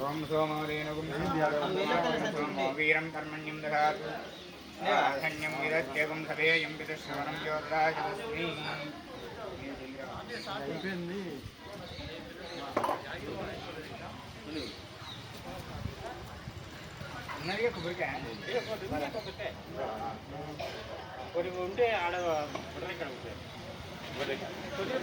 ఓం సోమోదేనుగుం సోమో వీరం కర్మణ్యం దదాతు ధన్యం విదత్యగుం సదేయం పితశ్రవణం జ్యోతిరాజస్మి ఉన్నది కొబ్బరికాయ కొన్ని ఉంటే ఆడ ఇక్కడ ఉంటాయి కొద్దిగా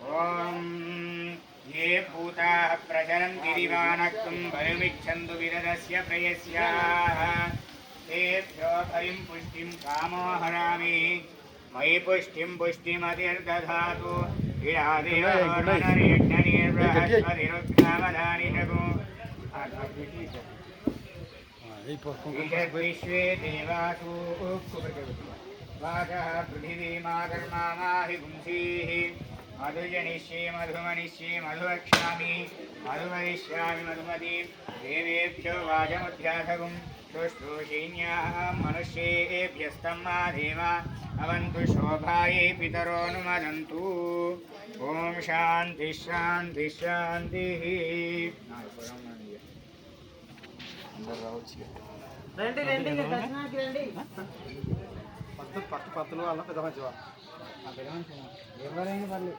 ॐ ये भूताः प्रशरन् गिरिवाणक्तुं भयमिच्छन्तु विदधस्य प्रयस्याः। तेभ्यो हरिं पुष्टिं कामो हरामि। मयि पुष्टिं पुष्टिमतिर्दधातु। ीडादेवनिर्बृहस्पतिरुद्धावधानिषको विश्वे మధుజనిష్యే మధుమనిష్యే మధువక్ష్యామి మధుమరిష్యామి మధుమతి దేవేభ్యో వాచముధ్యాసగుం శుశ్రూషీణ్యాः మనుష్యేభ్యస్తం మా దేవ. అవంతు శోభాయే పితరోనుమదంతు ఓం శాంతి శాంతి శాంతి. రండి రండి దర్శనానికి రండి. పత్తు పట్టు పత్తులు వల్ల పెద్ద మంచివా? ఎవరైనా పర్లేదు.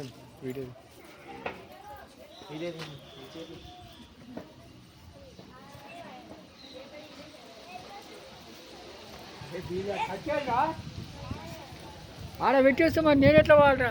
మంచివా వీడియో ఆడ పెట్టేస్తే మరి నేను ఎట్లా వాడరా